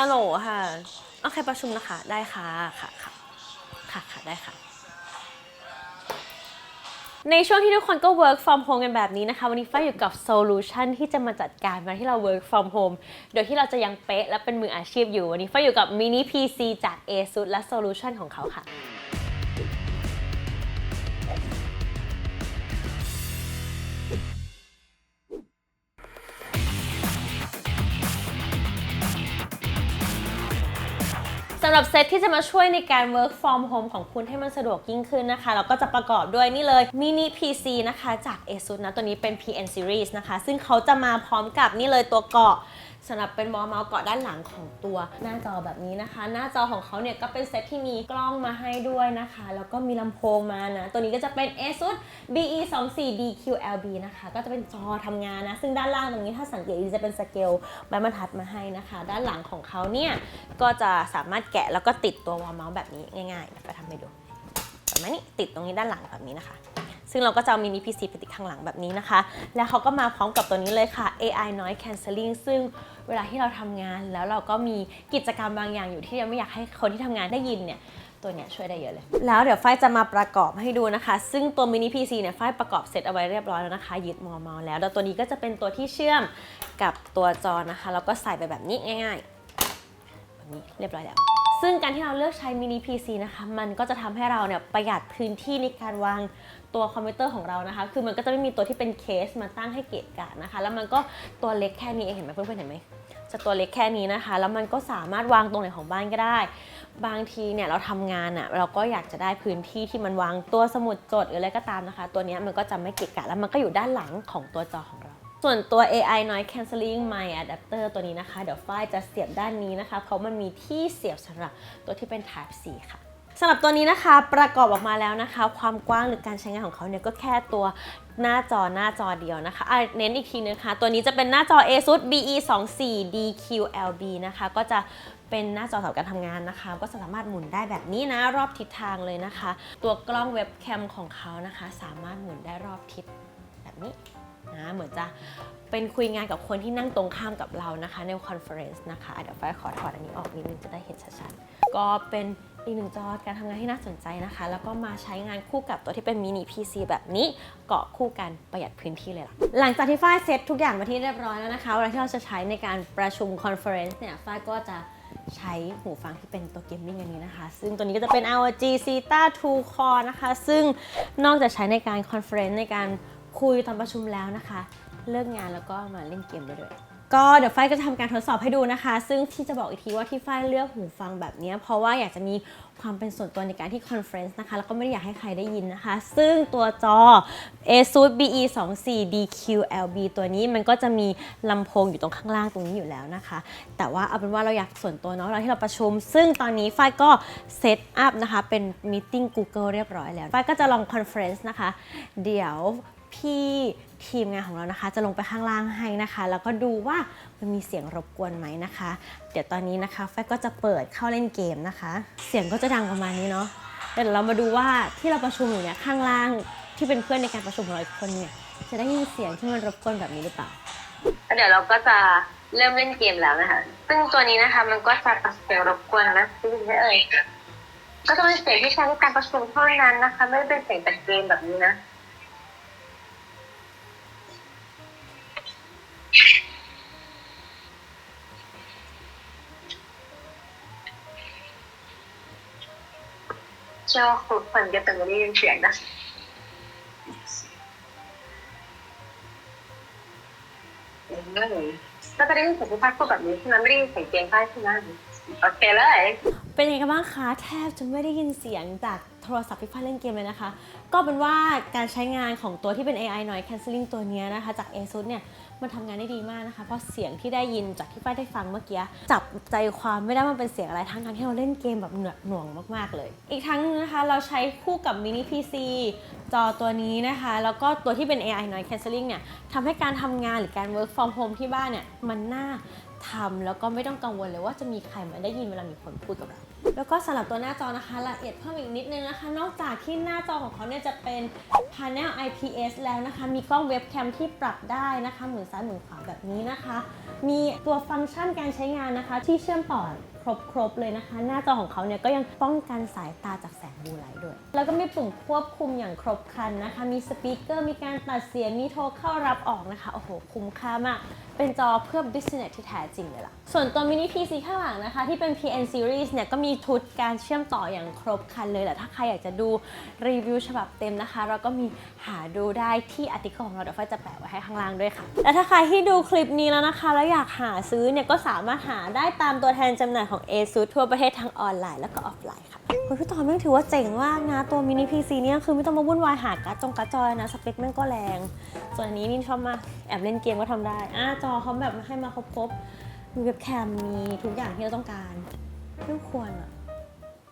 ฮัลโหลค่ะโอเคประชุมนะคะ ได้ค่ะค่ะค่ะค่ะค่ะได้ค่ะ ในช่วงที่ทุกคนก็ work from home กันแบบนี้นะคะ วันนี้ฝ้ายอยู่กับ solution ที่จะมาจัดการมาที่เรา work from home โดยที่เราจะยังเป๊ะและเป็นมืออาชีพอยู่ วันนี้ฝ้ายอยู่กับ mini PC จาก ASUS และ solution ของเขาค่ะำหรับเซตที่จะมาช่วยในการ work from home ของคุณให้มันสะดวกยิ่งขึ้นนะคะ เราก็จะประกอบด้วยนี่เลยมินิ PC นะคะ จาก ASUS นะ ตัวนี้เป็น PN series นะคะ ซึ่งเขาจะมาพร้อมกับนี่เลยตัวเกาะสำหรับเป็นมอเมาส์เกาะด้านหลังของตัวหน้าจอแบบนี้นะคะ หน้าจอของเขาเนี่ยก็เป็นเซตที่มีกล้องมาให้ด้วยนะคะ แล้วก็มีลำโพงมานะ ตัวนี้ก็จะเป็น ASUS BE 2 4 DQLB นะคะ ก็จะเป็นจอทำงานนะ ซึ่งด้านล่างตรงนี้ถ้าสังเกตจะเป็นสเกลไม้บรรทัดมาให้นะคะ ด้านหลังของเขาเนี่ยก็จะสามารถแกะแล้วก็ติดตัววอลเมาส์แบบนี้ง่ายๆไปทำให้ดูแบบนี้ติดตรงนี้ด้านหลังแบบนี้นะคะ ซึ่งเราก็จะมินิ PC ไปติดข้างหลังแบบนี้นะคะ แล้วเขาก็มาพร้อมกับตัวนี้เลยค่ะ AI Noise Cancelling ซึ่งเวลาที่เราทำงานแล้วเราก็มีกิจกรรมบางอย่างอยู่ที่ยังไม่อยากให้คนที่ทำงานได้ยินเนี่ยตัวเนี้ยช่วยได้เยอะเลย แล้วเดี๋ยวฝ้ายจะมาประกอบให้ดูนะคะ ซึ่งตัวมินิ PC เนี่ยฝ้ายประกอบเสร็จเอาไว้เรียบร้อยแล้วนะคะ ยึดมอเมาส์แล้วแล้วตัวนี้ก็จะเป็นตัวที่เชื่อมกับตัวจอนะคะแล้วก็ใส่ไปแบบนี้ง่ายๆแบบนี้เรียบร้อยแล้ว ซึ่งการที่เราเลือกใช้มินิ PC นะคะ มันก็จะทำให้เราเนี่ยประหยัดพื้นที่ในการวางตัวคอมพิวเตอร์ของเรานะคะ คือมันก็จะไม่มีตัวที่เป็นเคสมาตั้งให้เกะกะนะคะ แล้วมันก็ตัวเล็กแค่นี้เองเห็นไหมเพื่อนๆเห็นไหมจะตัวเล็กแค่นี้นะคะ แล้วมันก็สามารถวางตรงไหนของบ้านก็ได้ บางทีเนี่ยเราทำงานอะ่ะเราก็อยากจะได้พื้นที่ที่มันวางตัวสมุดจดหรืออะไรก็ตามนะคะ ตัวนี้มันก็จะไม่เกะกะแล้วมันก็อยู่ด้านหลังของตัวจอของเรา ส่วนตัว AI Noise Cancelling My Adapter ตัวนี้นะคะ เดี๋ยวฝ้ายจะเสียบด้านนี้นะคะ เพราะมันมีที่เสียบสำหรับตัวที่เป็น Type C ค่ะสำหรับตัวนี้นะคะประกอบออกมาแล้วนะคะ ความกว้างหรือการใช้งานของเขาเนี่ยก็แค่ตัวหน้าจอหน้าจอเดียวนะคะะเน้นอีกทีนึงนะคะตัวนี้จะเป็นหน้าจอ ASUS BE 2 4 DQLB นะคะ ก็จะเป็นหน้าจอสำหรับการทำงานนะคะ ก็สามารถหมุนได้แบบนี้นะ รอบทิศทางเลยนะคะ ตัวกล้องเว็บแคมของเขานะคะ สามารถหมุนได้รอบทิศแบบนี้ นะเหมือนจะเป็นคุยงานกับคนที่นั่งตรงข้ามกับเรานะคะ ในคอนเฟอเรนซ์นะคะเดี๋ยวฝ้ายขอถอดอันนี้ออกนิดนึงจะได้เห็นชัดๆ ก็เป็นอีกหนึ่งจอการทำงานที่น่าสนใจนะคะ แล้วก็มาใช้งานคู่กับตัวที่เป็นมินิ PC แบบนี้เกาะคู่กันประหยัดพื้นที่เลยล่ะ หลังจากที่ฝ้ายเซตทุกอย่างมาที่เรียบร้อยแล้วนะคะเวลาที่เราจะใช้ในการประชุมคอนเฟอเรนซ์เนี่ยฝ้ายก็จะใช้หูฟังที่เป็นตัวเกมมิ่งอันนี้นะคะ ซึ่งตัวนี้ก็จะเป็น ROG Zeta 2 Core นะคะ ซึ่งนอกจากใช้ในการคอนเฟอเรนซ์ในการ คุยตอนประชุมแล้วนะคะ เลิกงานแล้วก็มาเล่นเกมได้ด้วย ก็เดี๋ยวฝ้ายก็จะทำการทดสอบให้ดูนะคะ ซึ่งที่จะบอกอีกทีว่าที่ฝ้ายเลือกหูฟังแบบนี้เพราะว่าอยากจะมีความเป็นส่วนตัวในการที่คอนเฟรนซ์นะคะ แล้วก็ไม่ได้อยากให้ใครได้ยินนะคะ ซึ่งตัวจอ ASUS BE 2 4 DQLB ตัวนี้มันก็จะมีลำโพงอยู่ตรงข้างล่างตรงนี้อยู่แล้วนะคะ แต่ว่าเอาเป็นว่าเราอยากส่วนตัวเนาะเราที่เราประชุม ซึ่งตอนนี้ฝ้ายก็เซตอัพนะคะ เป็นมี e Google เรียบร้อยแล้วฝ้ายก็จะลองคอนเฟรนซ์นะคะ เดี๋ยว พี่ทีมงานของเรานะคะ จะลงไปข้างล่างให้นะคะ แล้วก็ดูว่ามันมีเสียงรบกวนไหมนะคะ เดี๋ยวตอนนี้นะคะแฟกก็จะเปิดเข้าเล่นเกมนะคะ เสียงก็จะดังประมาณนี้เนาะเดี๋ยวเรามาดูว่าที่เราประชุมอยู่เนี่ยข้างล่างที่เป็นเพื่อนในการประชุมของเราอีกคนเนี่ยจะได้ยินเสียงที่มันรบกวนแบบนี้หรือเปล่าเดี๋ยวเราก็จะเริ่มเล่นเกมแล้วนะคะ ซึ่งตัวนี้นะคะมันก็จะตัดเสียงรบกวนนะซึ่งไม่เอ่ยก็จะเป็นเสียงที่ใช้ในการประชุมเท่านั้นนะคะ ไม่ได้เป็นเสียงจากเกมแบบนี้นะ เชื่อว่าทุกคนจะต้องได้ยินเสียงนะก็จะได้ยินเสียงที่พัดพูดแบบนี้ใช่ไหมไม่ได้ยินเสียงเกมใต้ใช่ไหมโอเคเลย เป็นยังไงกันบ้างคะ แทบจะไม่ได้ยินเสียงจาก โทรศัพท์ที่ฟ้าเล่นเกมเลยนะคะ ก็เป็นว่าการใช้งานของตัวที่เป็น AI Noise Cancelling ตัวนี้นะคะ จาก ASUS เนี่ยมันทำงานได้ดีมากนะคะ เพราะเสียงที่ได้ยินจากที่ฝ้ายได้ฟังเมื่อกี้ จับใจความไม่ได้มันเป็นเสียงอะไรทั้งทที่เราเล่นเกมแบบเหนือหน่วงมากๆเลย อีกทั้งนะคะเราใช้คู่กับ mini PC จอตัวนี้นะคะ แล้วก็ตัวที่เป็น AI Noise Cancelling เนี่ยทำให้การทำงานหรือการ work from home ที่บ้านเนี่ยมันน่าทำแล้วก็ไม่ต้องกังวลเลยว่าจะมีใครมาได้ยินเวลามีคนพูดกับเรา แล้วก็สำหรับตัวหน้าจอนะคะละเอียดเพิ่มอีกนิดนึงนะคะ นอกจากที่หน้าจอของเขาเนี่ยจะเป็น panel IPS แล้วนะคะ มีกล้องเว็บแคมที่ปรับได้นะคะ หมุนซ้ายหมุนขวาแบบนี้นะคะ มีตัวฟังก์ชันการใช้งานนะคะ ที่เชื่อมต่อ ครบๆเลยนะคะ หน้าจอของเขาเนี่ยก็ยังป้องกันสายตาจากแสงบูไลท์ด้วย แล้วก็มีปุ่มควบคุมอย่างครบครันนะคะ มีสปีกเกอร์มีการตัดเสียงมีโทรเข้ารับออกนะคะโอ้โหคุ้มค่ามากเป็นจอเพื่อ business ที่แท้จริงเลยล่ะ ส่วนตัวมินิ PC ข้างหลังนะคะ ที่เป็น PN series เนี่ยก็มีชุดการเชื่อมต่ออย่างครบครันเลยแหละถ้าใครอยากจะดูรีวิวฉบับเต็มนะคะ เราก็มีหาดูได้ที่อาร์ติเคิลของเราเดี๋ยวฝ้าจะแปะไว้ให้ข้างล่างด้วยค่ะ และถ้าใครที่ดูคลิปนี้แล้วนะคะ แล้วอยากหาซื้อเนี่ยก็สามารถหาได้ตามตัวแทนจำหน่ายของของ ASUS ทั่วประเทศทั้งออนไลน์แล้วก็ออฟไลน์ค่ะเฮ้ยพี่ต่อแม่งถือว่าเจ๋งมากนะ ตัวมินิ PC เนี่ยคือไม่ต้องมาวุ่นวายหาการ์ดจงการ์ดจอยนะ สเปคแม่งก็แรง ส่วนอันนี้นี่ชอบมาก แอบเล่นเกมก็ทำได้อ่าจอเขาแบบให้มาครบๆมีเว็บแคมมีทุกอย่างที่เราต้องการไม่ควรอะ